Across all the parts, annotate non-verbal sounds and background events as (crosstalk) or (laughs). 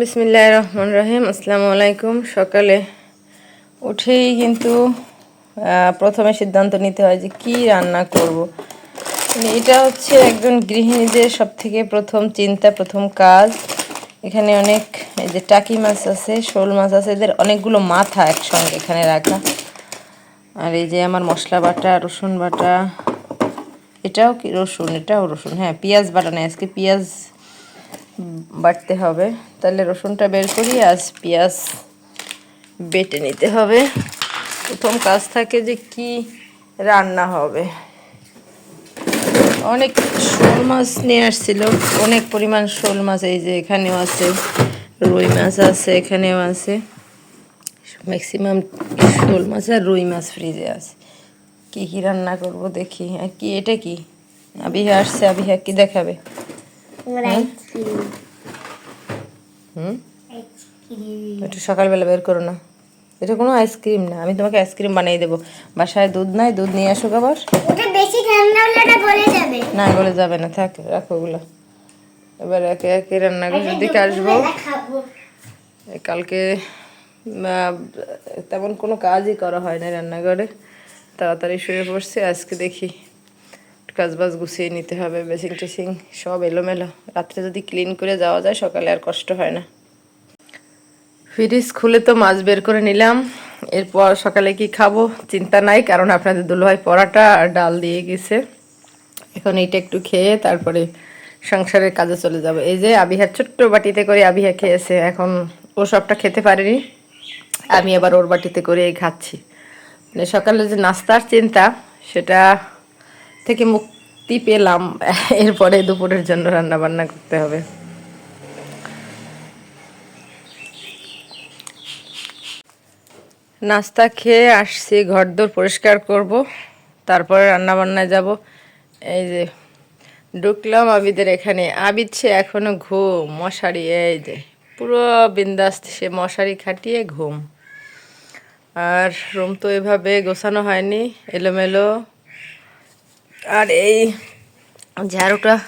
বিসমিল্লাহ রহমান রহিম আসসালামু আলাইকুম। সকালে উঠেই কিন্তু প্রথমে সিদ্ধান্ত নিতে হয় যে কি রান্না করব। মানে এটা হচ্ছে একজন গৃহিণীদের সব থেকে প্রথম চিন্তা, প্রথম কাজ। এখানে অনেক, এই যে টাকি মাছ আছে, শোল মাছ আছে, এদের অনেকগুলো মাথা একসঙ্গে এখানে রাখা। আর এই যে আমার মশলা বাটা, রসুন বাটা, এটাও কি রসুন? এটাও রসুন হ্যাঁ পেঁয়াজ বাটা নেই। আজকে পেঁয়াজ বাটতে হবে। তাহলে রসুনটা বের করি, আজ পেঁয়াজ বেটে নিতে হবে। প্রথম কাজ থাকে যে কি রান্না হবে। অনেক শোল মাছ নিয়ে আসছিল, অনেক পরিমাণ শোল মাছ এই যে এখানেও আছে, রুই মাছ আছে, এখানেও আছে। ম্যাক্সিমাম শোল মাছ আর রুই মাছ ফ্রিজে আছে। কী কী রান্না করব দেখি। আর কি, এটা কি? আবিহা আসছে, আবিহা কি দেখাবে? হুম? একটু সকালবেলা বের করো না। এটা কোনো আইসক্রিম না আমি তোমাকে আইসক্রিম বানিয়ে দেবো। বাসায় দুধ নাই দুধ নিয়ে আসো আবার। ওটা বেশি ঠান্ডা হলে ওটা গলে যাবে। না বলে যাবে না থাক রাখো ওগুলো। এবার একে একে রান্নাঘরের দিকে আসব। কালকে তেমন কোনো কাজই করা হয় না রান্নাঘরে। তাড়াতাড়ি শুয়ে পড়ছি আজকে দেখি। কাজ বাজ গুছিয়ে নিতে হবে বেসিং টেসিং, সব এলোমেলো। রাত্রে যদি ক্লিন করে যাওয়া যায়, সকালে আর কষ্ট হয় না। ফ্রিজ খুলে তো মাছ বের করে নিলাম। এরপর সকালে কি খাব? চিন্তা নাই, কারণ আপনাদের দুলোভাই পরাটা আর ডাল দিয়ে গেছে। এখন এইটা একটু খেয়ে তারপরে সংসারের কাজে চলে যাব। এই যে আবিহা ছোট্ট বাটিতে করে আবিহা খেয়েছে, এখন ও সবটা খেতে পারেনি। আমি আবার ওর বাটিতে করে খাচ্ছি। মানে সকালে যে নাস্তার চিন্তা, সেটা থেকে মুক্তি পেলাম। এরপরে দুপুরের জন্য রান্না বান্না করতে হবে। নাস্তা খেয়ে আসছি, ঘরদোর পরিষ্কার করব। তারপরে রান্না বান্নায় যাব। এই যে ঢুকলাম আবিদের এখানে। আবিদ সে এখনও ঘুম, মশারি, এই যে পুরো বিন্দাস সে মশারি খাটিয়ে ঘুম। আর রুম তো এভাবে গোছানো হয়নি, এলোমেলো। আর এই ঝাড়ুটা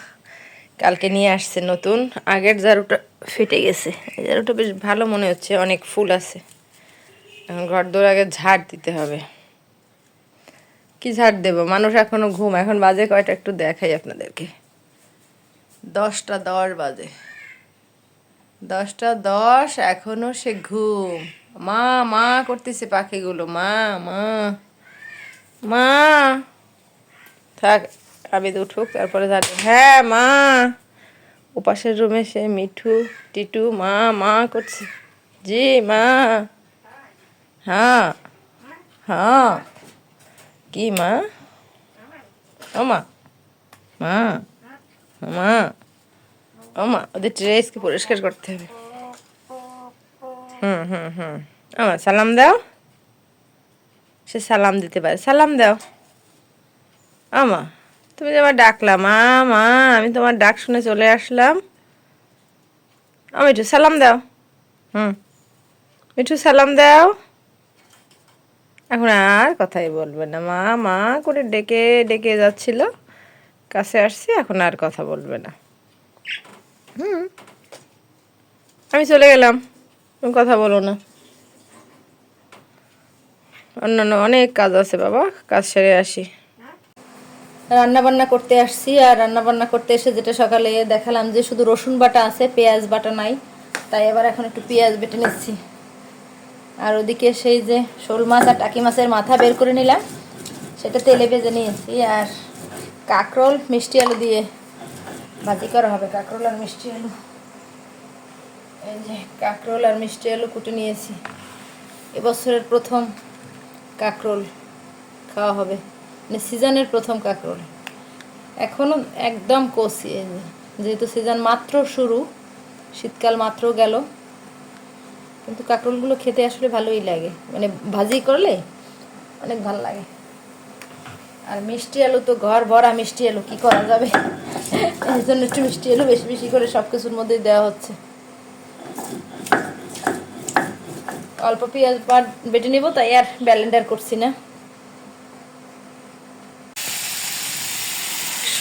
কালকে নিয়ে আসছে নতুন। আগের ঝাড়ুটা ফেটে গেছে। এই ঝাড়ুটা বেশ ভালো মনে হচ্ছে, অনেক ফুল আছে। এখন ঘর দৌড় আগে ঝাড় দিতে হবে। কি ঝাড় দেবো? মানুষ এখনও ঘুম। এখন বাজে কয়টা? একটু দেখাই আপনাদেরকে। দশটা দশ বাজে। দশটা দশ, এখনও সে ঘুম। মা মা করতেছে পাখিগুলো। মা মা মা। থাক, আবিদ উঠুক, তারপরে ঝাড় হ্যাঁ মা! ওপাশের রুমে সে মিঠু, টিটু, মা মা করছে। জি, মা! হ্যাঁ হ্যাঁ। কি, মা? ও, মা। মা মা। ও, মা, ওদের ড্রেসকে পরিষ্কার করতে হবে। হুম হুম হুম। আমার সালাম দাও। সে সালাম দিতে পারে। সালাম দাও। আমা তুমি যে আমার ডাকলাম মা মা আমি তোমার ডাক শুনে চলে আসলাম। ও একটু সালাম দাও। হুম। মিঠু সালাম দাও। এখন আর কথাই বলবে না। মা মা করে ডেকে ডেকে যাচ্ছিল। কাছে আসছি এখন আর কথা বলবে না। হুম। আমি চলে গেলাম। তুমি কথা বলো না। অন্যান্য অনেক কাজ আছে বাবা কাজ সেরে আসি। রান্না বান্না করতে আসছি আর রান্না বান্না করতে এসে যেটা সকালে দেখালাম যে শুধু রসুন বাটা আছে, পেঁয়াজ বাটা নাই। তাই এবার এখন একটু পেঁয়াজ বেটে নিচ্ছি। আর ওদিকে সেই যে শোল মাছ আর টাকি মাছের মাথা বের করে নিলাম। সেটা তেলে ভেজে নিয়েছি আর কাঁকরোল, মিষ্টি আলু দিয়ে ভাজি করা হবে, কাঁকরোল আর মিষ্টি আলু। এই যে কাঁকরোল আর মিষ্টি আলু কুটে নিয়েছি। এবছরের প্রথম কাঁকরোল খাওয়া হবে। মানে সিজনের প্রথম কাঁকরোল এখনও একদম কষি যেহেতু সিজন মাত্র শুরু, শীতকাল মাত্র গেল, কিন্তু কাঁকরোলগুলো খেতে আসলে ভালোই লাগে। মানে ভাজি করলে অনেক ভালো লাগে। আর মিষ্টি আলু তো ঘর ভরা মিষ্টি আলু, কি করা যাবে? এই জন্য একটু মিষ্টি আলু বেশি বেশি করে সব কিছুর মধ্যেই দেওয়া হচ্ছে। অল্প পেঁয়াজ বাট বেটে নিব, তাই আর ব্যালেন্ডার করছি না।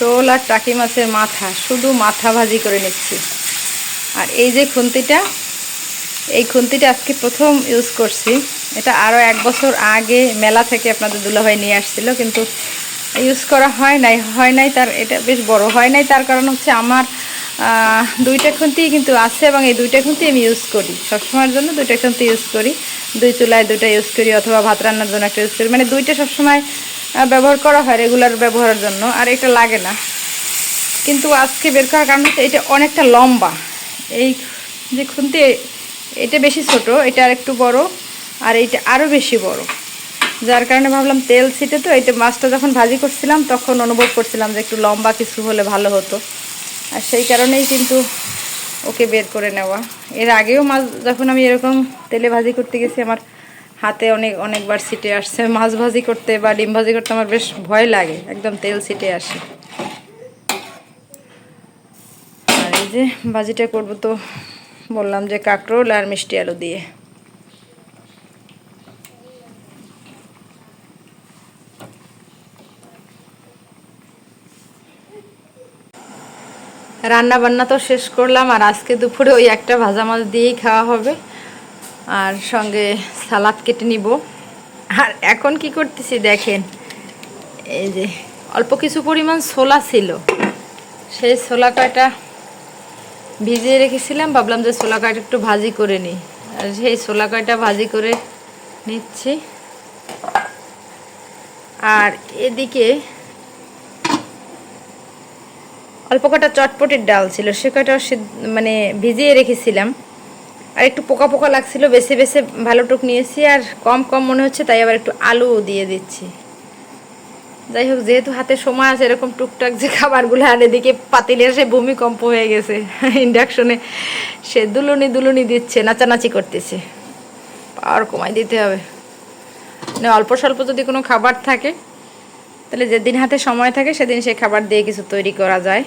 শোল আর টাকি মাছের মাথা, শুধু মাথা ভাজি করে নিচ্ছি। আর এই যে খুন্তিটা, এই খুন্তিটা আজকে প্রথম ইউজ করছি। এটা আরও এক বছর আগে মেলা থেকে আপনাদের দুলাভাই নিয়ে আসছিল, কিন্তু ইউজ করা হয় নাই হয় নাই তার, এটা বেশ বড় হয় নাই। তার কারণ হচ্ছে আমার দুইটা খুন্তি কিন্তু আছে এবং এই দুইটা খুন্তি আমি ইউজ করি। সবসময়ের জন্য দুইটা খুন্তি ইউজ করি। দুই চুলায় দুইটা ইউজ করি অথবা ভাত রান্নার জন্য একটা ইউজ করি। মানে দুইটা সবসময় ব্যবহার করা হয় রেগুলার ব্যবহারের জন্য, আর এটা লাগে না। কিন্তু আজকে বের করার কারণ হচ্ছে এটা অনেকটা লম্বা। এই যে খুন্তি, এটা বেশি ছোট, এটা আর একটু বড়, আর এইটা আরও বেশি বড়। যার কারণে ভাবলাম তেল ছিটে তো এটা মাছটা যখন ভাজি করছিলাম, তখন অনুভব করছিলাম যে একটু লম্বা কিছু হলে ভালো হতো। আর সেই কারণেই কিন্তু ওকে বের করে নেওয়া। এর আগেও মাছ, যখন আমি এরকম তেলে ভাজি করতে গেছি, আমার হাতে অনেক, অনেকবার সিটে আসছে। মাছ ভাজি করতে বা ডিম ভাজি করতে আমার বেশ ভয় লাগে। একদম তেল ছিটে আসে। আর এই যে ভাজিটা করব তো বললাম যে কাঁকরোল আর মিষ্টি আলু দিয়ে। রান্না বান্না তো শেষ করলাম আর আজকে দুপুরে ওই একটা ভাজা মাছ দিয়েই খাওয়া হবে। আর সঙ্গে সালাদ কেটে নিব। আর এখন কি করতেছি দেখেন, এই যে অল্প কিছু পরিমাণ ছোলা ছিল। সেই ছোলা কয়টা ভিজিয়ে রেখেছিলাম, ভাবলাম যে ছোলা কয়টা একটু ভাজি করে নিই। আর সেই ছোলা কয়টা ভাজি করে নিচ্ছি। আর এদিকে অল্প কটা চটপটির ডাল ছিল, সে কয়টাও মানে ভিজিয়ে রেখেছিলাম। আর একটু পোকা পোকা লাগছিল, বেছে বেছে ভালো টুক নিয়েছি আর কম কম মনে হচ্ছে, তাই আবার একটু আলু দিয়ে দিচ্ছি। যাই হোক, যেহেতু হাতে সময় আছে, এরকম টুকটাক যে খাবারগুলো, আর এদিকে পাতিলের সে ভূমিকম্প হয়ে গেছে। (laughs) ইন্ডাকশনে সে দুলুনি দুলুনি দিচ্ছে, নাচানাচি করতেছে। পাওয়ার কমাই দিতে হবে। মানে অল্প স্বল্প যদি কোনো খাবার থাকে, তাহলে যেদিন হাতে সময় থাকে, সেদিন সেই খাবার দিয়ে কিছু তৈরি করা যায়।